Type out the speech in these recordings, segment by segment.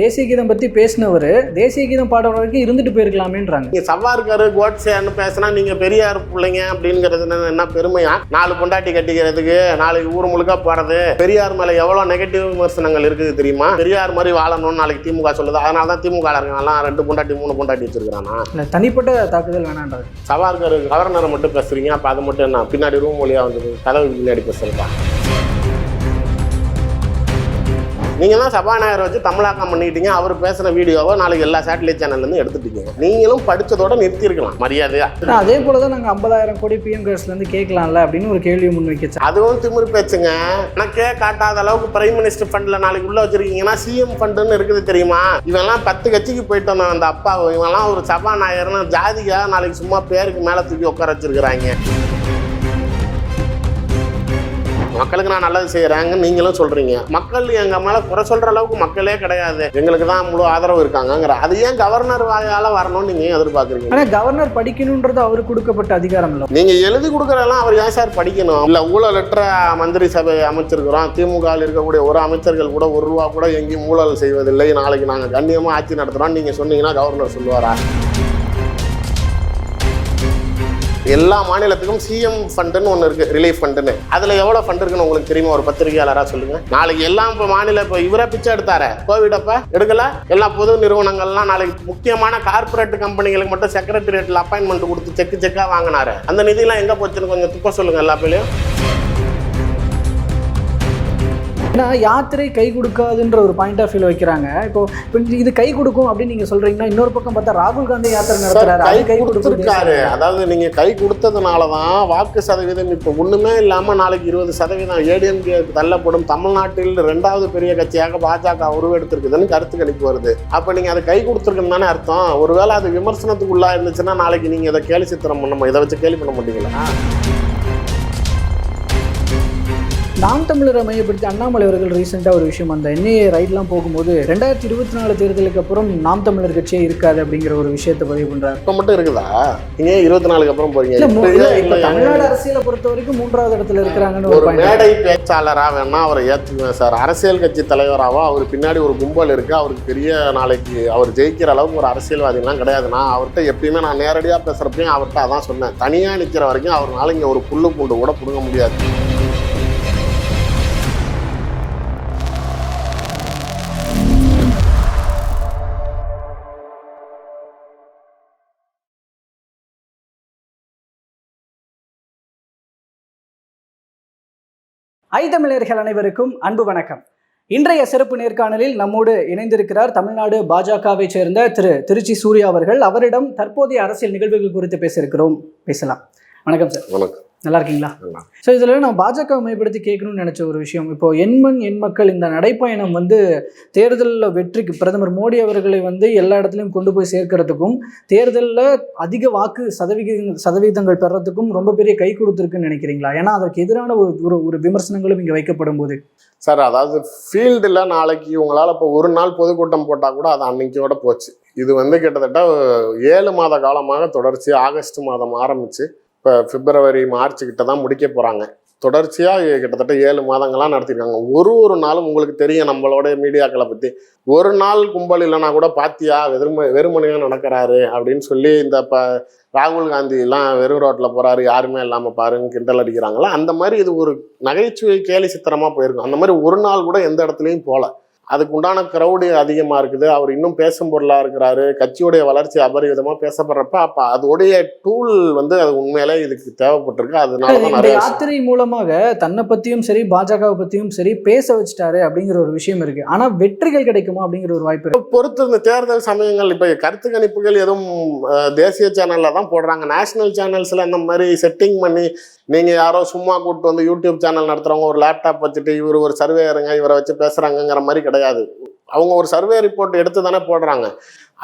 தேசிய கீதம் பத்தி பேசினவர் தேசிய கீதம் பாடுற வரைக்கும் இருந்துட்டு போயிருக்கலாமேன்றாங்க. நீங்க சவார்கர் கோட்ஸேன்னு பேசினா நீங்க பெரியார் பிள்ளைங்க அப்படிங்கிறது என்ன- பெருமையா? நாலு பொண்டாட்டி கட்டிக்கிறதுக்கு நாளைக்கு ஊர் முழுக்க போறது. பெரியார் மேல எவ்வளவு நெகட்டிவ் விமர்சனங்கள் இருக்குது தெரியுமா? பெரியார் மாதிரி வாழணும்னு நாளைக்கு திமுக சொல்லுது. அதனால தான் திமுக எல்லாம் ரெண்டு பொண்டாட்டி மூணு பொண்டாட்டி வச்சிருக்கானா இல்ல தனிப்பட்ட தாக்குதல் வேணான்றது சவார்கர் கவர்னரை மட்டும் பேசுறீங்க. அப்ப அது மட்டும் என்ன? பின்னாடி ரூம் வழியா வந்தது. கதவு பின்னாடி பேசுறதா? நீங்க தான் சபாநாயகரை வச்சு தமிழாக்கம் பண்ணிக்கிட்டீங்க அவர் பேசுன வீடியோவை நாளைக்கு எல்லா சேட்டலைட் சேனல்ல இருந்து எடுத்துட்டீங்க. நீங்களும் படிச்சதோட நிறுத்தி இருக்கலாம் மரியாதையா அதே போலதான் நாங்க ஐம்பதாயிரம் கோடி பிஎம் கேர்ஸ்ல இருந்து கேட்கலாம்ல அப்படின்னு ஒரு கேள்வியை முன்வைக்கச்சு அதுவும் திமிரு பேச்சுங்க. எனக்கே காட்டாத அளவுக்கு பிரைம் மினிஸ்டர் ஃபண்ட்ல நாளைக்கு உள்ள வச்சிருக்கீங்கன்னா சிஎம் ஃபண்டுன்னு இருக்குது தெரியுமா? இவெல்லாம் பத்து கட்சிக்கு போயிட்டு வந்தான் அந்த அப்பா இவெல்லாம் ஒரு சபாநாயகர்னு ஜாதியா நாளைக்கு சும்மா பேருக்கு மேல தூக்கி உட்கார வச்சிருக்கிறாங்க. மக்களுக்கு நான் நல்லது செய்யறாங்கன்னு நீங்களும் சொல்றீங்க. மக்கள் எங்க மேல குறை சொல்ற அளவுக்கு மக்களே கிடையாது. எங்களுக்கு தான் முழு ஆதரவு இருக்காங்கங்கிற அது ஏன் கவர்னர் வாயால வரணும்னு நீங்க எதிர்பார்க்குறீங்க? ஆனா கவர்னர் படிக்கணும்ன்றது அவருக்கு கொடுக்கப்பட்ட அதிகாரம் இல்ல. நீங்க எழுதி கொடுக்கறதெல்லாம் அவர் ஏன் சார் படிக்கணும்? இல்ல ஊழலற்ற மந்திரி சபை அமைச்சிருக்கிறோம். திமுக இருக்கக்கூடிய ஒரு அமைச்சர்கள் கூட ஒரு ரூபா கூட எங்கேயும் ஊழல் செய்வதில்லை. நாளைக்கு நாங்க கண்ணியமா ஆட்சி நடத்துறோம் நீங்க சொன்னீங்கன்னா கவர்னர் சொல்லுவாரா? எல்லா மாநிலத்துக்கும் சிஎம் ஃபண்டுன்னு ஒன்று இருக்கு ரிலீஃப் ஃபண்டுன்னு அதில் எவ்வளோ ஃபண்ட் இருக்குன்னு உங்களுக்கு தெரியுமா? ஒரு பத்திரிகையாளராக சொல்லுங்க. நாளைக்கு எல்லாம் இப்போ மாநில இப்போ இவரே பிச்சை எடுத்தாரு கோவிட் அப்ப? எடுக்கல? எல்லா பொது நிறுவனங்கள்லாம் நாளைக்கு முக்கியமான கார்ப்பரேட் கம்பெனிகளுக்கு மட்டும் செக்ரட்டரியேட்டில் அப்பாயின்மெண்ட் கொடுத்து செக்கு செக்காக வாங்கினாரு. அந்த நிதியெல்லாம் எங்கே போச்சுன்னு கொஞ்சம் துப்ப சொல்லுங்க எல்லா பேர்லையும். ஏன்னா யாத்திரை கை கொடுக்காதுன்ற ஒரு பாயிண்ட் ஆஃப் வியூல வைக்கிறாங்க. இப்போ இது கை கொடுக்கும் அப்படின்னு நீங்க சொல்றீங்கன்னா இன்னொரு பக்கம் பார்த்தா ராகுல் காந்தி யாத்திரை நடத்துறாரு. கை அது கை கொடுத்துருக்காரு. அதாவது நீங்க கை கொடுத்ததுனால தான் வாக்கு சதவீதம் இப்போ ஒண்ணுமே இல்லாம நாளைக்கு இருபது சதவீதம் ஏடிஎம்கே தள்ளப்படும். தமிழ்நாட்டில் ரெண்டாவது பெரிய கட்சியாக பாஜக உருவெடுத்திருக்குதுன்னு கருத்து கணிப்பு வருது. அப்ப நீங்க அதை கை கொடுத்துருக்குன்னு தானே அர்த்தம். ஒருவேளை அது விமர்சனத்துக்கு உள்ளா இருந்துச்சுன்னா நாளைக்கு நீங்க இதை கேலி சித்திரம் பண்ண இதை வச்சு கேலி பண்ண மாட்டீங்களா? நாம் தமிழரை மையப்படுத்தி அண்ணாமலை அவர்கள் ரீசெண்டாக ஒரு விஷயம். அந்த என்ஐஏ ரைட்லாம் போகும்போது ரெண்டாயிரத்தி இருபத்தி நாலு தேர்தலுக்கு அப்புறம் நாம் தமிழர் கட்சியே இருக்காது அப்படிங்கிற ஒரு விஷயத்தை பதிவு பண்றாரு. இப்ப மட்டும் இருக்குதா? நீங்க ஏன் இருபத்தி நாலுக்கு அப்புறம் போறீங்க. இப்ப? தமிழ்நாடு அரசியலை பொறுத்த வரைக்கும் மூன்றாவது இடத்துல இருக்கிறாங்கன்னு ஒரு மேடை பேச்சாளரா வேணா அவரை ஏற்றுக்குவேன் சார். அரசியல் கட்சி தலைவராவோ? அவர் பின்னாடி ஒரு கும்பல் இருக்கு. அவருக்கு பெரிய நாளைக்கு அவர் ஜெயிக்கிற அளவுக்கு ஒரு அரசியல்வாதிலாம் கிடையாது. நான் அவர்கிட்ட எப்பயுமே நான் நேரடியாக பேசுறப்பையும் அவர்கிட்ட அதான் சொன்னேன். தனியா நிக்கிற வரைக்கும் அவர்னால இங்க ஒரு புல்லு பூண்டு கூட பிடுங்க முடியாது. ஐதமிழர்கள் அனைவருக்கும் அன்பு வணக்கம். இன்றைய சிறப்பு நேர்காணலில் நம்மோடு இணைந்திருக்கிறார் தமிழ்நாடு பாஜகவை சேர்ந்த திரு திருச்சி சூர்யா அவர்கள். அவரிடம் தற்போதைய அரசியல் நிகழ்வுகள் குறித்து பேசியிருக்கிறோம். பேசலாம். வணக்கம் சார். வணக்கம். நல்லா இருக்கீங்களா. ஸோ இதில் நான் பாஜக மையப்படுத்தி கேட்கணும்னு நினச்ச ஒரு விஷயம். இப்போ எண்மண் எண் மக்கள் இந்த நடைப்பயணம் வந்து தேர்தலில் வெற்றிக்கு பிரதமர் மோடி அவர்களை வந்து எல்லா இடத்துலையும் கொண்டு போய் சேர்க்கறதுக்கும் தேர்தலில் அதிக வாக்கு சதவிகித சதவீதங்கள் பெறத்துக்கும் ரொம்ப பெரிய கை கொடுத்துருக்குன்னு நினைக்கிறீங்களா? ஏன்னா அதற்கு எதிரான ஒரு ஒரு ஒரு விமர்சனங்களும் இங்கே வைக்கப்படும் போது சார் அதாவது ஃபீல்டில் நாளைக்கு உங்களால் இப்போ ஒரு நாள் பொதுக்கூட்டம் போட்டால் கூட அது அன்னைக்கோட போச்சு. இது வந்து கிட்டத்தட்ட ஏழு மாத காலமாக தொடர்ச்சி. ஆகஸ்ட் மாதம் ஆரம்பித்து இப்போ பிப்ரவரி மார்ச் கிட்ட தான் முடிக்க போகிறாங்க தொடர்ச்சியாக கிட்டத்தட்ட ஏழு மாதங்களாக நடத்திருக்காங்க. ஒரு ஒரு நாளும் உங்களுக்கு தெரியும் நம்மளோட மீடியாக்களை பற்றி ஒரு நாள் கும்பல் இல்லைன்னா கூட பாத்தியா வெறும வெறுமனையாக நடக்கிறாரு அப்படின்னு சொல்லி இந்த இப்போ ராகுல் காந்திலாம் வெறும் ரோட்டில் போகிறாரு யாருமே இல்லாமல் பாருங்க கிண்டல் அடிக்கிறாங்களா? அந்த மாதிரி இது ஒரு நகைச்சுவை கேலி சித்திரமாக போயிருக்கும். அந்த மாதிரி ஒரு நாள் கூட எந்த இடத்துலையும் போகல அதுக்கு உண்டான க்ரௌடு அதிகமாக இருக்குது. அவர் இன்னும் பேசும் பொருளாக இருக்கிறாரு. கட்சியுடைய வளர்ச்சி அபரிவிதமாக பேசப்படுறப்ப அப்போ அதோடைய டூல் வந்து அது உண்மையிலே இதுக்கு தேவைப்பட்டிருக்கு. அதனால தான் யாத்திரை மூலமாக தன்னை பற்றியும் சரி பாஜகவை பற்றியும் சரி பேச வச்சுட்டாரு அப்படிங்கிற ஒரு விஷயம் இருக்கு. ஆனால் வெற்றிகள் கிடைக்குமா அப்படிங்கிற ஒரு வாய்ப்பு இருக்கு. பொறுத்து இந்த தேர்தல் சமயங்கள் இப்போ கருத்து கணிப்புகள் எதுவும் தேசிய சேனலில் தான் போடுறாங்க. நேஷனல் சேனல்ஸில் இந்த மாதிரி செட்டிங் பண்ணி நீங்கள் யாரோ சும்மா கூப்பிட்டு வந்து யூடியூப் சேனல் நடத்துகிறவங்க ஒரு லேப்டாப் வச்சுட்டு இவர் ஒரு சர்வேயருங்க இவரை வச்சு பேசுகிறாங்கங்கிற மாதிரி கிடையாது. அவங்க ஒரு சர்வே ரிப்போர்ட் எடுத்து தானே போடுறாங்க.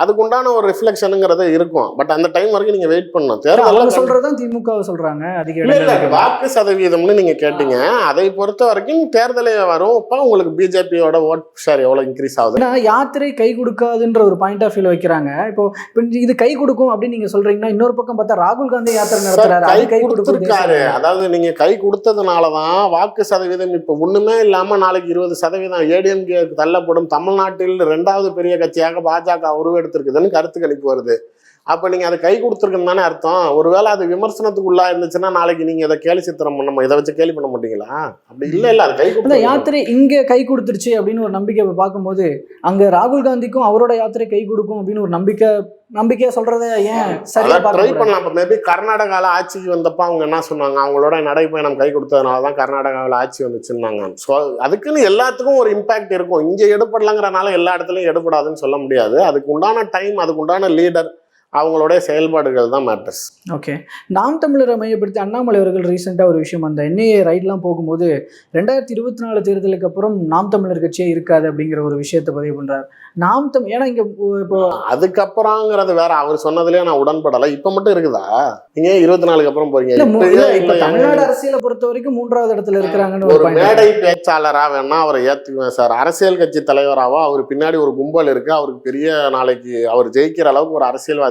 அதுக்குண்டான ஒரு ரிஃப்ளெக்ஷனுங்கிறது இருக்கும். பட் அந்த டைம் வரைக்கும் நீங்க வெயிட் பண்ணணும். தேர்தல் சொல்றதுதான் திமுக சொல்றாங்க. அதிக வாக்கு சதவீதம்னு நீங்க கேட்டீங்க. அதை பொறுத்த வரைக்கும் தேர்தலே வரும். இப்ப உங்களுக்கு பிஜேபியோட ஓட் ஷேர் எவ்வளவு இன்க்ரீஸ் ஆகுது? யாத்திரை கை கொடுக்காதுன்ற ஒரு பாயிண்ட் ஆஃப் வியூல வைக்கிறாங்க. இப்போ இது கை கொடுக்கும் அப்படின்னு நீங்க சொல்றீங்கன்னா இன்னொரு பக்கம் பார்த்தா ராகுல் காந்தி யாத்திரை நடத்துறாரு. கை கொடுத்திருக்காரு. அதாவது நீங்க கை கொடுத்ததுனாலதான் வாக்கு சதவீதம் இப்ப ஒண்ணுமே இல்லாம நாளைக்கு இருபது சதவீதம் ஏடிஎம்கே தள்ளப்படும். தமிழ்நாட்டில் இரண்டாவது பெரிய கட்சியாக பாஜக உருவெடுத்திருக்குதுன்னு கருத்து கணிப்பு வருது. அப்ப நீங்க அதை கை கொடுத்துருக்குன்னு தானே அர்த்தம். ஒருவேளை அது விமர்சனத்துக்கு உள்ளா இருந்துச்சுன்னா நாளைக்கு நீங்க இதை கேலி சித்திரம் பண்ண இதை வச்சு கேலி பண்ண மாட்டீங்களா? அப்படி இல்ல இல்ல அது கை கொடுத்து யாத்திரை இங்க கை கொடுத்துருச்சு அப்படின்னு ஒரு நம்பிக்கை பார்க்கும்போது அங்க ராகுல் காந்திக்கும் அவரோட யாத்திரை கை கொடுக்கும் அப்படின்னு ஒரு நம்பிக்கை நம்பிக்கையா சொல்றத ஏன் சரியா ட்ரை பண்ணலாம். இப்போ மேபி கர்நாடகாவில் ஆட்சிக்கு வந்தப்ப அவங்க என்ன சொன்னாங்க? அவங்களோட நடைப்பயணம் கை கொடுத்ததுனால தான் கர்நாடகாவில் ஆட்சி வந்துச்சுன்னாங்க. ஸோ அதுக்குன்னு எல்லாத்துக்கும் ஒரு இம்பாக்ட் இருக்கும். இங்கே எடுபடலங்கிறனால எல்லா இடத்துலையும் எடுபடாதுன்னு சொல்ல முடியாது. அதுக்கு உண்டான டைம் அதுக்கு உண்டான லீடர் அவங்களுடைய செயல்பாடுகள் தான் மேட்டர்ஸ் ஓகே நாம் தமிழரை மையப்படுத்தி அண்ணாமலை அவர்கள் ரீசெண்டாக ஒரு விஷயம். அந்த என்ஐஏ ரைட்லாம் போகும்போது ரெண்டாயிரத்தி இருபத்தி நாலு தேர்தலுக்கு அப்புறம் நாம் தமிழர் கட்சியே இருக்காது அப்படிங்கிற ஒரு விஷயத்தை பதிவு பண்றாரு. நாம் தம் ஏன்னா இங்க இப்போ அதுக்கப்புறங்கிறது வேற. அவர் சொன்னதுலயே நான் உடன்படலை. இப்போ மட்டும் இருக்குதா? நீங்க இருபத்தி நாலுக்கு அப்புறம் போறீங்க? இப்ப தமிழ்நாடு அரசியலை பொறுத்த வரைக்கும் மூன்றாவது இடத்துல இருக்கிறாங்கன்னு ஒரு மேடை பேச்சாளரா வேணா அவரை ஏத்துக்குவேன் சார். அரசியல் கட்சி தலைவராவோ? அவர் பின்னாடி ஒரு கும்பல் இருக்கு. அவருக்கு பெரிய நாளைக்கு அவர் ஜெயிக்கிற அளவுக்கு ஒரு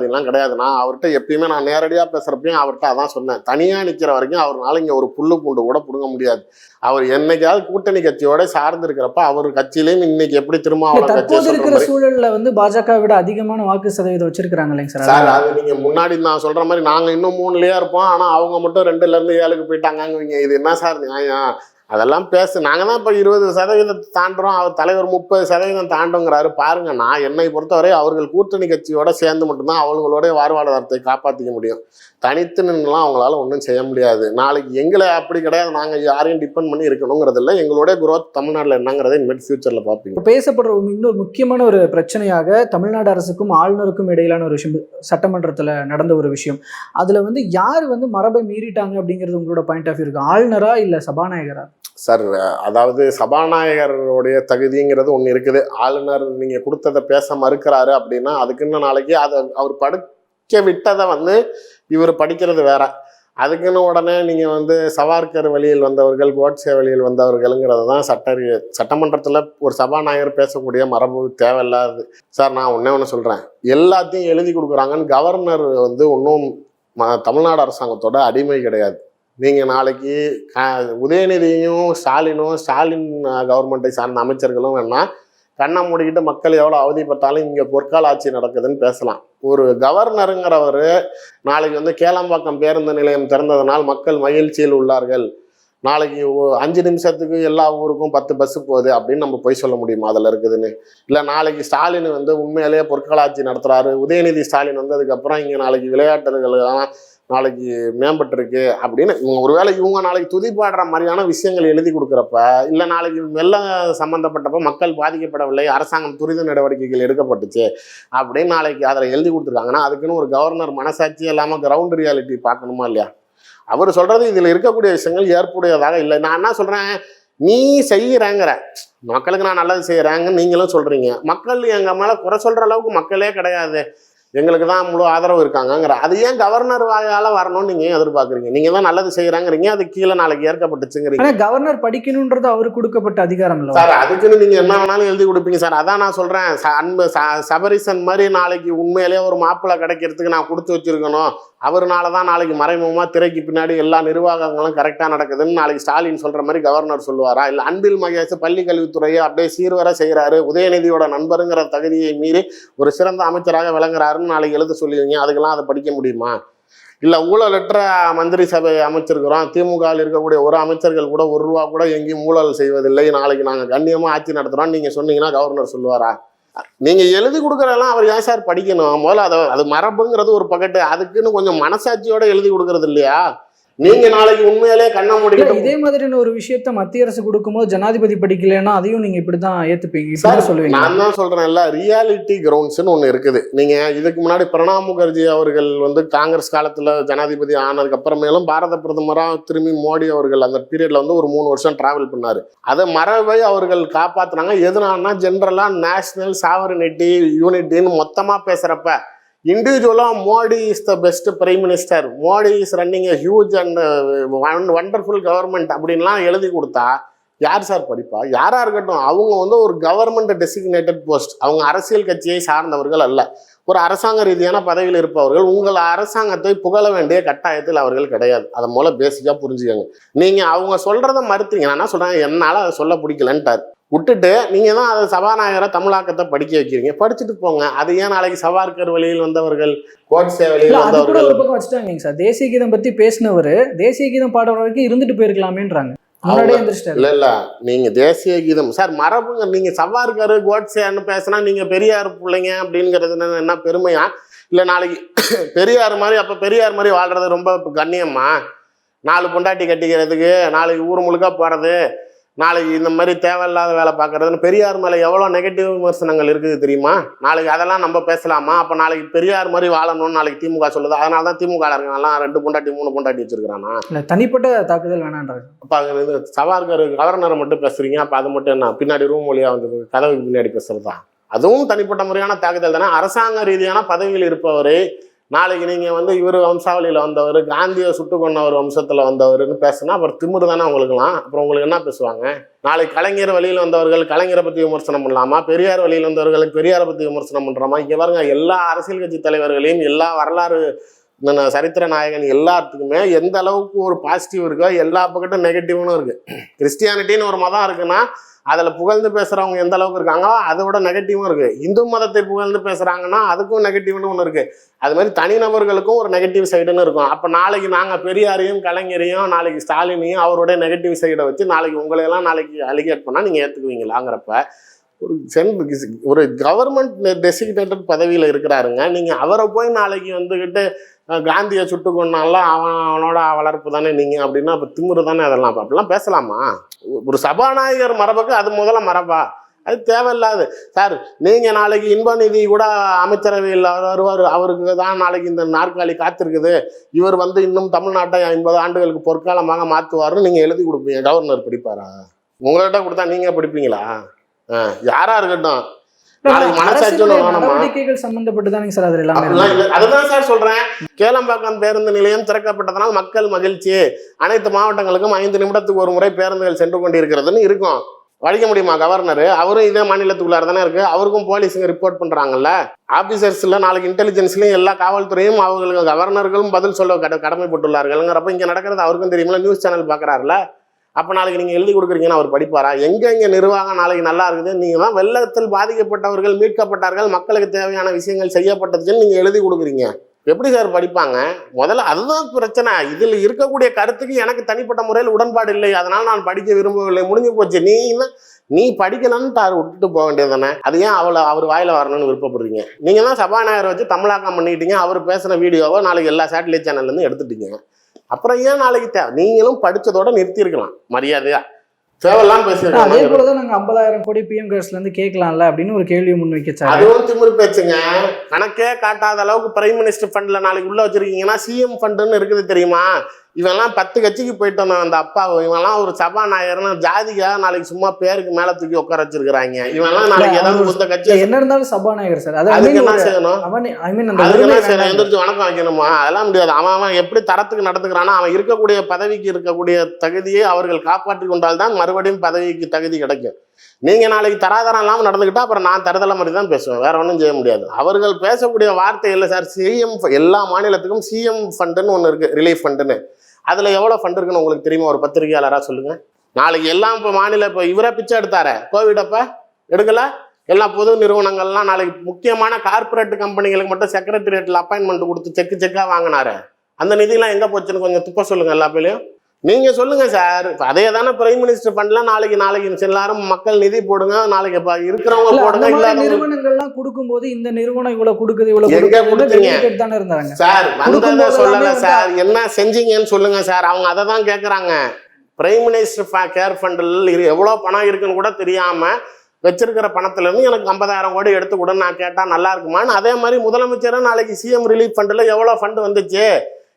அரசியல்வாதிலாம் கிடையாது. நான் அவர்கிட்ட எப்பயுமே நான் நேரடியா பேசுறப்பையும் அவர்கிட்ட அதான் சொன்னேன். தனியா நிக்கிற வரைக்கும் அவர்னால இங்க ஒரு புல்லு பூண்டு கூட புடுங்க முடியாது. அவர் என்னைக்காவது கூட்டணி கட்சியோட சார்ந்து இருக்கிறப்ப அவர் கட்சியிலயும் இன்னைக்கு எப்படி கட்சியை தற்போது இருக்கிற சூழல்ல வந்து பாஜக விட அதிகமான வாக்கு சதவீதம் வச்சிருக்காங்க இல்லைங்க சார். சார் அது நீங்க முன்னாடி நான் சொல்ற மாதிரி நாங்க இன்னும் மூணுலயே இருப்போம். ஆனா அவங்க மட்டும் ரெண்டுல இருந்து ஏழுக்கு போயிட்டாங்கங்குவீங்க. இது என்ன சார் நியாயம்? அதெல்லாம் பேசு. நாங்கள் தான் இப்போ இருபது சதவீதம் தாண்டுறோம். அவர் தலைவர் முப்பது சதவீதம் தாண்டுங்கிறாரு. பாருங்க நான் என்னை பொறுத்தவரை அவர்கள் கூட்டணி கட்சியோட சேர்ந்து மட்டும்தான் அவங்களோட வாழ்வாதாரத்தை காப்பாற்றிக்க முடியும். தனித்து நின்றுலாம் அவங்களால ஒன்றும் செய்ய முடியாது. நாளைக்கு எங்களை அப்படி கிடையாது. நாங்கள் யாரையும் டிபெண்ட் பண்ணி இருக்கணுங்கிறதில்ல எங்களுடைய குரோத் தமிழ்நாட்டில் என்னங்கிறத இனிமேல் ஃபியூச்சரில் பார்ப்பீங்க. இப்போ பேசப்படுற ஒரு இன்னொரு முக்கியமான ஒரு பிரச்சனையாக தமிழ்நாடு அரசுக்கும் ஆளுநருக்கும் இடையிலான ஒரு விஷயம் சட்டமன்றத்தில் நடந்த ஒரு விஷயம். அதில் வந்து யார் வந்து மரபை மீறிட்டாங்க அப்படிங்கிறது உங்களோட பாயிண்ட் ஆஃப் வியூ இருக்கு? ஆளுநரா இல்லை சபாநாயகரா? சார் அதாவது சபாநாயகருடைய தகுதிங்கிறது ஒன்று இருக்குது. ஆளுநர் நீங்கள் கொடுத்ததை பேச மறுக்கிறாரு அப்படின்னா அதுக்குன்னு நாளைக்கு அதை அவர் படிக்க விட்டதை வந்து இவர் படிக்கிறது வேற. அதுக்குன்னு உடனே நீங்கள் வந்து சவார்கர் வழியில் வந்தவர்கள் கோட்சே வழியில் வந்தவர்கள்ங்கிறது தான் சட்ட சட்டமன்றத்தில் ஒரு சபாநாயகர் பேசக்கூடிய மரபு தேவையில்லாது. சார் நான் ஒன்றே ஒன்று சொல்கிறேன் எல்லாத்தையும் எழுதி கொடுக்குறாங்கன்னு கவர்னர் வந்து ஒன்றும் தமிழ்நாடு அரசாங்கத்தோட அடிமை கிடையாது. நீங்கள் நாளைக்கு உதயநிதியும் ஸ்டாலினும் ஸ்டாலின் கவர்மெண்ட்டை சார்ந்த அமைச்சர்களும் வேணா கண்ணை மூடிக்கிட்டு மக்கள் எவ்வளோ அவதிப்பட்டாலும் இங்கே பொற்கால ஆட்சி நடக்குதுன்னு பேசலாம். ஒரு கவர்னருங்கிறவர் நாளைக்கு வந்து கேளம்பாக்கம் பேருந்து நிலையம் திறந்ததனால் மக்கள் மகிழ்ச்சியில் உள்ளார்கள். நாளைக்கு அஞ்சு நிமிஷத்துக்கு எல்லா ஊருக்கும் பத்து பஸ் போகுது அப்படின்னு நம்ம போய் சொல்ல முடியுமா? அதில் இருக்குதுன்னு. இல்லை நாளைக்கு ஸ்டாலின் வந்து உண்மையிலேயே பொற்காலாட்சி நடத்துகிறாரு உதயநிதி ஸ்டாலின் வந்ததுக்கப்புறம் இங்கே நாளைக்கு விளையாட்டுகள்லாம் நாளைக்கு மேம்பட்டிருக்கு அப்படின்னு இவங்க ஒருவேளை இவங்க நாளைக்கு துதிப்பாடுற மாதிரியான விஷயங்கள் எழுதி கொடுக்குறப்ப இல்லை நாளைக்கு வெள்ளம் சம்மந்தப்பட்டப்ப மக்கள் பாதிக்கப்படவில்லை அரசாங்கம் துரித நடவடிக்கைகள் எடுக்கப்பட்டுச்சு அப்படின்னு நாளைக்கு அதில் எழுதி கொடுத்துருக்காங்கன்னா அதுக்குன்னு ஒரு கவர்னர் மனசாட்சி இல்லாமல் கிரவுண்ட் ரியாலிட்டி பார்க்கணுமா இல்லையா? அவர் சொல்கிறது இதில் இருக்கக்கூடிய விஷயங்கள் ஏற்புடையதாக இல்லை. நான் என்ன சொல்கிறேன் நீ செய்கிறேங்கிற மக்களுக்கு நான் நல்லது செய்கிறேங்கன்னு நீங்களும் சொல்கிறீங்க மக்கள் எங்கள் மேலே குறை சொல்கிற அளவுக்கு மக்களே கிடையாது. எங்களுக்கு தான் முழு ஆதரவு இருக்காங்கங்கிற. அது ஏன் கவர்னர் வாயால வரணும்னு நீங்க ஏன் எதிர்பார்க்குறீங்க? நீங்க தான் நல்லது செய்யறாங்கிறீங்க அது கீழே நாளைக்கு ஏற்கப்பட்டுச்சுங்கிறீங்க. கவர்னர் படிக்கணுன்றது அவருக்கு கொடுக்கப்பட்ட அதிகாரம் இல்லை சார் அதுக்குன்னு நீங்க என்ன வேணாலும் எழுதி கொடுப்பீங்க சார். அதான் நான் சொல்றேன். ச- அன்பு சபரிசன் மாதிரி நாளைக்கு உண்மையிலேயே ஒரு மாப்பிள்ளை கிடைக்கிறதுக்கு நான் கொடுத்து வச்சிருக்கணும். அவர்னால தான் நாளைக்கு மறைமுகமா திரைக்கு பின்னாடி எல்லா நிர்வாகங்களும் கரெக்டா நடக்குதுன்னு நாளைக்கு ஸ்டாலின் சொல்ற மாதிரி கவர்னர் சொல்லுவாரா? இல்ல அன்பில் மகேஷ் பள்ளி கல்வித்துறையை அப்படியே சீர்வர செய்யறாரு உதயநிதியோட நண்பருங்கிற தகுதியை மீறி ஒரு சிறந்த அமைச்சராக விளங்குறாருன்னு நாளைக்கு எழுத சொல்லுவீங்க அதுக்கெல்லாம் அதை படிக்க முடியுமா? இல்ல ஊழலற்ற மந்திரி சபை அமைச்சிருக்கிறோம். திமுகவில் இருக்கக்கூடிய ஒரு அமைச்சர்கள் கூட ஒரு ரூபா கூட எங்கேயும் ஊழல் செய்வதில்லை. நாளைக்கு நாங்க கண்ணியமா ஆட்சி நடத்துகிறோம் நீங்க சொன்னீங்கன்னா கவர்னர் சொல்லுவாரா? நீங்க எழுதி கொடுக்குறதெல்லாம் அவர் ஏன் சார் படிக்கணும்? முதல்ல அதை அது மரபுங்கிறது ஒரு பக்கெட்டு அதுக்குன்னு கொஞ்சம் மனசாட்சியோட எழுதி கொடுக்கறது இல்லையா? நீங்க நாளைக்கு உண்மையிலே கண்ணை மூடிக்கிட்டு இதே மாதிரியான ஒரு விஷயத்த மத்திய அரசு கொடுக்கும்போது ஜனாதிபதி படிக்கலைன்னா அதையும் நீங்க இப்படிதான் ஏத்துப்பீங்க. சொல்லுவீங்க. நான் தான் சொல்றேன்ல ரியாலிட்டி கிரவுண்ட்ஸ்னு ஒண்ணு இருக்குது. நீங்க இதுக்கு முன்னாடி பிரணாப் முகர்ஜி அவர்கள் வந்து காங்கிரஸ் காலத்துல ஜனாதிபதி ஆனதுக்கு அப்புறமேலும் பாரத பிரதமரா திரும்பி மோடி அவர்கள் அந்த பீரியட்ல வந்து ஒரு மூணு வருஷம் டிராவல் பண்ணாரு. அதை மரபை அவர்கள் காப்பாத்துனாங்க. எதனாலனா ஜென்ரலா நேஷனல் சாவரனிட்டி யூனிட்டின்னு மொத்தமா பேசுறப்ப இண்டிவிஜுவலாக Modi is the best prime minister Modi is running a huge and wonderful government அப்படின்லாம் எழுதி கொடுத்தா யார் சார் படிப்பா? யாராக இருக்கட்டும் அவங்க வந்து ஒரு கவர்மெண்ட் டெசிக்னேட்டட் போஸ்ட் அவங்க அரசியல் கட்சியை சார்ந்தவர்கள் அல்ல. ஒரு அரசாங்க ரீதியான பதவியில் இருப்பவர்கள் உங்கள் அரசாங்கத்தை புகழ வேண்டிய கட்டாயத்தில் அவர்கள் கிடையாது. அதை மூலம் பேசிக்காக புரிஞ்சுக்கோங்க. நீங்கள் அவங்க சொல்கிறத மறுத்தீங்க நான் என்னால் அதை சொல்ல பிடிக்கலன்ட்டார். விட்டுட்டு நீங்க தான் அதை சபாநாயகரை தமிழாக்கத்தை படிக்க வைக்கிறீங்க. படிச்சுட்டு போங்க. அது ஏன் நாளைக்கு சவார்கர் வழியில் வந்தவர்கள் கோட்ஸே வழியில் வந்தவர்கள் ஒரு பக்கம் வச்சுட்டாங்க சார். தேசிய கீதம் பத்தி பேசினவர் தேசிய கீதம் பாடுற வரைக்கும் இருந்துட்டு போயிருக்கலாமேன்றாங்க. இல்ல இல்ல. நீங்க தேசிய கீதம் சார் மரபுங்க நீங்க சவார்கர் கோட்ஸேன்னு பேசினா நீங்க பெரியார் பிள்ளைங்க அப்படிங்கிறது என்ன- என்ன பெருமையா? இல்ல நாளைக்கு பெரியார் மாதிரி அப்ப பெரியார் மாதிரி வாழ்றது ரொம்ப கண்ணியமா? நாலு பொண்டாட்டி கட்டிக்கிறதுக்கு நாளைக்கு ஊர் முழுக்க போறது. நாளைக்கு இந்த மாதிரி தேவையில்லாத வேலை பார்க்கறதுன்னு பெரியார் மேலே எவ்வளோ நெகட்டிவ் விமர்சனங்கள் இருக்குது தெரியுமா? நாளைக்கு அதெல்லாம் நம்ம பேசலாமா? அப்போ நாளைக்கு பெரியார் மாதிரி வாழணும்னு நாளைக்கு திமுக சொல்லுது. அதனால தான் திமுக எல்லாம் ரெண்டு பொண்டாட்டி மூணு பொண்டாட்டி வச்சிருக்கிறானா? இல்ல தனிப்பட்ட தாக்குதல் வேணான்றாங்க அப்போ சவார்கர் கவர்னரை மட்டும் பேசுறீங்க. அப்போ அது மட்டும் என்ன? பின்னாடி ரூம் வழியாக வந்து கதவுக்கு பின்னாடி பேசுறதா? அதுவும் தனிப்பட்ட முறையான தாக்குதல் தானே? அரசாங்க ரீதியான பதவியில் இருப்பவரை நாளைக்கு நீங்கள் வந்து இவர் வம்சாவளியில் வந்தவர் காந்தியை சுட்டு கொண்டவர் வம்சத்தில் வந்தவர்னு பேசுனா அப்புறம் திமிரு தானே உங்களுக்குலாம் அப்புறம் உங்களுக்கு என்ன பேசுவாங்க? நாளைக்கு கலைஞர் வழியில் வந்தவர்கள் கலைஞரை பற்றி விமர்சனம் பண்ணலாமா? பெரியார் வழியில் வந்தவர்களுக்கு பெரியாரை பற்றி விமர்சனம் பண்ணுறோமா இங்கே பாருங்க எல்லா அரசியல் கட்சி தலைவர்களையும் எல்லா வரலாறு இந்த சரித்திர நாயகன் எல்லாத்துக்குமே எந்த அளவுக்கு ஒரு பாசிட்டிவ் இருக்கோ எல்லா பக்கட்டும் நெகட்டிவ்னு இருக்கு. கிறிஸ்டியானிட்டின்னு ஒரு மதம் இருக்குன்னா அதில் புகழ்ந்து பேசுகிறவங்க எந்த அளவுக்கு இருக்காங்களோ அதை விட நெகட்டிவும் இருக்கு. இந்து மதத்தை புகழ்ந்து பேசுகிறாங்கன்னா அதுக்கும் நெகட்டிவ்னு ஒன்று இருக்கு. அது மாதிரி தனிநபர்களுக்கும் ஒரு நெகட்டிவ் சைடுன்னு இருக்கும். அப்போ நாளைக்கு நாங்கள் பெரியாரையும் கலைஞரையும் நாளைக்கு ஸ்டாலினையும் அவருடைய நெகட்டிவ் சைடை வச்சு நாளைக்கு உங்களையெல்லாம் நாளைக்கு அலிகேட் பண்ணால் நீங்கள் ஏற்றுக்குவீங்களாங்கிறப்ப ஒரு சென் ஒரு கவர்மெண்ட் டெசிக்னேட்டட் பதவியில் இருக்கிறாருங்க. நீங்கள் அவரை போய் நாளைக்கு வந்துக்கிட்டு காந்தியை சுட்டு கொண்டால அவன் அவனோட வளர்ப்பு தானே நீங்கள் அப்படின்னா அப்போ திமுரு தானே அதெல்லாம் அப்படிலாம் பேசலாமா? ஒரு சபாநாயகர் மரபுக்கு அது முதல்ல மரபா? அது தேவையில்லாது. சார் நீங்கள் நாளைக்கு இன்பநிதி கூட அமைச்சரவையில் வருவார். அவருக்கு தான் நாளைக்கு இந்த நாற்காலி காத்திருக்குது. இவர் வந்து இன்னும் தமிழ்நாட்டை ஐம்பது ஆண்டுகளுக்கு பொற்காலமாக மாற்றுவார்னு நீங்கள் எழுதி கொடுப்பீங்க. கவர்னர் படிப்பாரா? உங்கள்கிட்ட கொடுத்தா நீங்கள் படிப்பீங்களா? ஆ, யாராக இருக்கட்டும். நடவடிக்கைகள் சம்பந்தப்பட்டு தானே சார் அது எல்லாமே அதுதான் சார் சொல்றேன். கேளம்பாக்கம் பேருந்து நிலையம் திறக்கப்பட்டதனால் மக்கள் மகிழ்ச்சி. அனைத்து மாவட்டங்களுக்கும் ஐந்து நிமிடத்துக்கு ஒரு முறை பேருந்துகள் சென்று கொண்டிருக்கிறதுன்னு இருக்கும். வழிக்க முடியுமா கவர்னர்? அவரும் இதே மாநிலத்துக்குள்ளார தானே இருக்கு. அவருக்கும் போலீஸுங்க ரிப்போர்ட் பண்றாங்கல்ல. ஆபீசர்ஸ்ல நாளைக்கு இன்டெலிஜென்ஸ்லயும் எல்லா காவல்துறையும் அவங்களுக்கு கவர்னர்களும் பதில் சொல்ல கட கடமைப்பட்டுள்ளார்கள்ங்கிறப்ப இங்க நடக்கிறது அவருக்கும் தெரியுமில்ல நியூஸ் சேனல் பாக்குறாருல. அப்போ நாளைக்கு நீங்கள் எழுதி கொடுக்குறீங்கன்னா அவர் படிப்பாரா? எங்கெங்கே நிர்வாகம் நாளைக்கு நல்லா இருக்குது? நீங்கள் தான் வெள்ளத்தில் பாதிக்கப்பட்டவர்கள் மீட்கப்பட்டார்கள் மக்களுக்கு தேவையான விஷயங்கள் செய்யப்பட்டதுன்னு நீங்கள் எழுதி கொடுக்குறீங்க. எப்படி சார் படிப்பாங்க? முதல்ல அதுதான் பிரச்சனை. இதில் இருக்கக்கூடிய கருத்துக்கு எனக்கு தனிப்பட்ட முறையில் உடன்பாடு இல்லை. அதனால் நான் படிக்க விரும்பவில்லை. முடிஞ்சு போச்சு. நீ நீ படிக்கலன்னு தார் விட்டுட்டு போக வேண்டியது தானே? அது ஏன் அவளை அவர் வாயில வரணும்னு விருப்பப்படுறீங்க? நீங்கள் தான் சபாநாயகரை வச்சு தமிழாக்கம் பண்ணிக்கிட்டீங்க. அவர் பேசுகிற வீடியோவை நாளைக்கு எல்லா சேட்டலைட் சேனல்லேருந்து எடுத்துட்டீங்க. அப்புறம் ஏன் நாளைக்கு தேவை நீங்களும் படிச்சதோட நிறுத்தி இருக்கலாம் மரியாதையா? தேவையில்லாம் அதே பேசியிருக்கலாம் போலதான் நாங்க ஐம்பதாயிரம் கோடி பிஎம் கேர்ஸ்ல இருந்து கேட்கலாம்ல அப்படின்னு ஒரு கேள்வியை முன் வைக்கச்சாரு அதுவும் திமிரு பேச்சுங்க. கணக்கே காட்டாத அளவுக்கு பிரைம் மினிஸ்டர் ஃபண்ட்ல நாளைக்கு உள்ள வச்சிருக்கீங்கன்னா சிஎம் ஃபண்டுன்னு இருக்குது தெரியுமா? இவன்லாம் பத்து கட்சிக்கு போயிட்டு வந்தான் அந்த அப்பா இவன்லாம் ஒரு சபாநாயகர்னு ஜாதிக்கா நாளைக்கு சும்மா பேருக்கு மேல தூக்கி உட்கார வச்சிருக்காங்க இவன்லாம் நாளைக்கு ஏதாவது இல்ல, கட்சி என்ன இருந்தாலும் சபாநாயகர் சார். அது அதுக்கு என்ன செய்யணும்? அதுக்கு என்ன செய்யணும். எந்திரிச்சு வணக்கம் வைக்கணுமா? அதெல்லாம் முடியாது. அவன் அவன் எப்படி தரத்துக்கு நடத்துக்கிறானோ அவன் இருக்கக்கூடிய பதவிக்கு இருக்கக்கூடிய தகுதியை அவர்கள் காப்பாற்றி கொண்டால்தான் மறுபடியும் பதவிக்கு தகுதி கிடைக்கும். நீங்கள் நாளைக்கு தராதரம் இல்லாமல் நடந்துக்கிட்டால் அப்புறம் நான் தருதலை மாதிரி தான் பேசுவேன். வேறு ஒன்றும் செய்ய முடியாது. அவர்கள் பேசக்கூடிய வார்த்தை இல்லை சார். சிஎம் எல்லா மாநிலத்துக்கும் சிஎம் ஃபண்டுன்னு ஒன்று இருக்குது ரிலீஃப் ஃபண்டுன்னு அதில் எவ்வளோ ஃபண்ட் இருக்குன்னு உங்களுக்கு தெரியுமா? ஒரு பத்திரிகையாளராக சொல்லுங்கள் நாளைக்கு எல்லாம் இப்போ மாநில இப்போ இவரே பிச்சை எடுத்தாரே. கோவிட் அப்போ எடுக்கலை? எல்லா பொது நிறுவனங்கள்லாம் நாளைக்கு முக்கியமான கார்ப்பரேட் கம்பெனிகளுக்கு மட்டும் செக்ரட்டரியேட்டில் அப்பாயின்மெண்ட் கொடுத்து செக்கு செக்காக வாங்கினாரு. அந்த நிதியெல்லாம் எங்கே போச்சுன்னு கொஞ்சம் துப்ப சொல்லுங்கள் எல்லா பேர்லையும். நீங்க சொல்லுங்க சார். இப்ப அதே தானே பிரைம் மினிஸ்டர் ஃபண்ட்ல நாளைக்கு நாளைக்கு எல்லாரும் மக்கள் நிதி போடுங்க. நாளைக்கு இருக்கிறவங்க இல்ல, போடுங்க இல்லாதவங்க நிறுவனங்கள்லாம் கொடுக்கும்போது இந்த நிறுவனம் இவ்வளவு கொடுக்குது இவ்வளவு எங்க கொடுத்தீங்க? வெளியிட்டு தானே இருந்தாங்க. சார் வந்ததை சொல்லல சார். என்ன செஞ்சீங்கன்னு சொல்லுங்க சார். அவங்க அதை தான் கேட்குறாங்க பிரைம் மினிஸ்டர் கேர் ஃபண்டில் இரு எவ்வளோ பணம் இருக்குன்னு கூட தெரியாம வச்சிருக்கிற பணத்துல இருந்து எனக்கு ஐம்பதாயிரம் கோடி எடுத்து கூட நான் கேட்டா நல்லா இருக்குமான்னு. அதே மாதிரி முதலமைச்சரும் நாளைக்கு சிஎம் ரிலீஃப் ஃபண்டில் எவ்வளோ ஃபண்டு வந்துச்சு?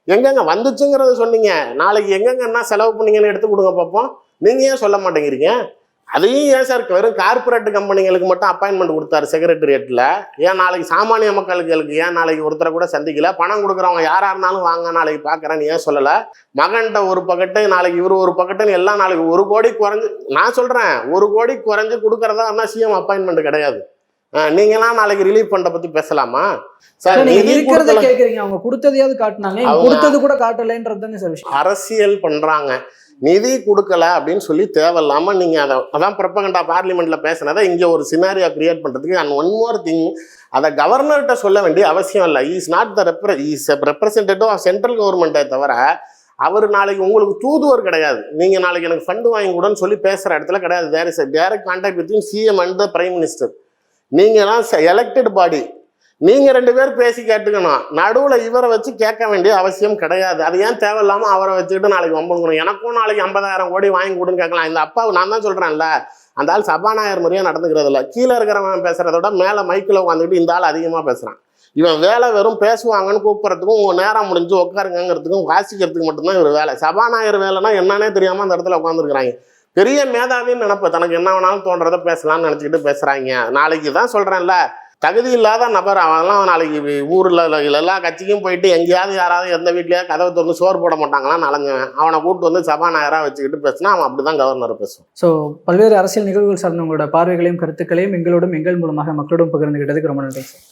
எங்கெங்க வந்துச்சுங்கிறத சொன்னீங்க. நாளைக்கு எங்கெங்கன்னா செலவு பண்ணீங்கன்னு எடுத்து கொடுங்க பார்ப்போம் நீங்க ஏன் சொல்ல மாட்டேங்கிறீங்க? அதையும் ஏன் சார் வெறும் கார்ப்பரேட் கம்பெனிகளுக்கு மட்டும் அப்பாயின்மெண்ட் கொடுத்தாரு செக்ரட்டரியேட்டில் ஏன் நாளைக்கு சாமானிய மக்களுக்கு ஏன் நாளைக்கு ஒருத்தரை கூட சந்திக்கல? பணம் கொடுக்குறவங்க யாரா இருந்தாலும் வாங்க நாளைக்கு பார்க்குறேன்னு ஏன் சொல்லலை? மகன்கிட்ட ஒரு பக்கெட்டு நாளைக்கு இவர் ஒரு பக்கெட்டுன்னு எல்லாம் நாளைக்கு ஒரு கோடி குறைஞ்சு நான் சொல்கிறேன் ஒரு கோடி குறைஞ்சு கொடுக்குறதா இருந்தால் சிஎம் அப்பாயின்மெண்ட் கிடையாது. நீங்களாம் நாளைக்கு ரிலீஃப் ஃபண்டை பற்றி பேசலாமா? சார் நீங்க இருக்கிறத கேக்குறீங்க. அவங்க கொடுத்ததையாவது காட்டினாங்க. கொடுத்தது கூட காட்டலைன்றது தானே சார் விஷயம். அரசியல் பண்றாங்க. நிதி கொடுக்கல அப்படின்னு சொல்லி தேவையில்லாம நீங்க அதை அதான் பிரப்பகண்டா பார்லிமெண்ட்ல பேசினதை இங்க ஒரு சினாரியா கிரியேட் பண்றதுக்கு அண்ட் ஒன் மோர் திங் அதை கவர்னர்கிட்ட சொல்ல வேண்டிய அவசியம் இல்லை. Is not the repre is representative of central கவர்மெண்ட்டை தவிர அவர் நாளைக்கு உங்களுக்கு தூதுவர் கிடையாது. நீங்க நாளைக்கு எனக்கு ஃபண்டு வாங்கி கொடுன்னு சொல்லி பேசுற இடத்துல கிடையாது. There is direct contact between CM and the prime minister நீங்களாம் எலெக்டட் பாடி நீங்கள் ரெண்டு பேர் பேசி கேட்டுக்கணும். நடுவில் இவரை வச்சு கேட்க வேண்டிய அவசியம் கிடையாது. அது ஏன் தேவையில்லாமல் அவரை வச்சுக்கிட்டு நாளைக்கு வம்புக்கணும் எனக்கும் நாளைக்கு ஐம்பதாயிரம் கோடி வாங்கி கொடுன்னு கேட்கலாம். இந்த அப்பா நான் தான் சொல்கிறேன்ல அந்த ஆள் சபாநாயகர் முறையாக நடந்துக்கிறது இல்லை. கீழே இருக்கிறவன் பேசுகிறத விட மேலே மைக்கில் உட்காந்துக்கிட்டு இந்த ஆள் அதிகமாக பேசுகிறான் இவன் வேலை வெறும் பேசுவாங்கன்னு கூப்பிட்றதுக்கும் உங்கள் நேரம் முடிஞ்சு உட்காருங்கிறதுக்கும் வாசிக்கிறதுக்கு மட்டும்தான் இவர் வேலை. சபாநாயகர் வேலைன்னா என்னன்னே தெரியாமல் அந்த இடத்துல உட்காந்துருக்குறாங்க பெரிய மேதாவின்னு நினைப்பேன் தனக்கு என்ன வேணாலும் தோன்றதை பேசலாம்னு நினச்சிக்கிட்டு பேசுகிறாங்க நாளைக்கு தான் சொல்கிறேன்ல தகுதி இல்லாத நபர் அவன்லாம் நாளைக்கு ஊரில் எல்லா கட்சிக்கும் போயிட்டு எங்கேயாவது யாராவது எந்த வீட்லயாவது கதவை திறந்து சோறு போட மாட்டாங்களான்னு அலைஞ்சவன் அவனை கூப்பிட்டு வந்து சபாநாயகராக வச்சுக்கிட்டு பேசினா அவன் அப்படி தான் கவர்னர் பேசுவான். ஸோ பல்வேறு அரசியல் நிகழ்வுகள் சார்ந்த உங்களோட பார்வைகளையும் கருத்துக்களையும் எங்களோடும் எங்கள் மூலமாக மக்களோடும் பகிர்ந்துகிட்டதுக்கு ரொம்ப நன்றி சார்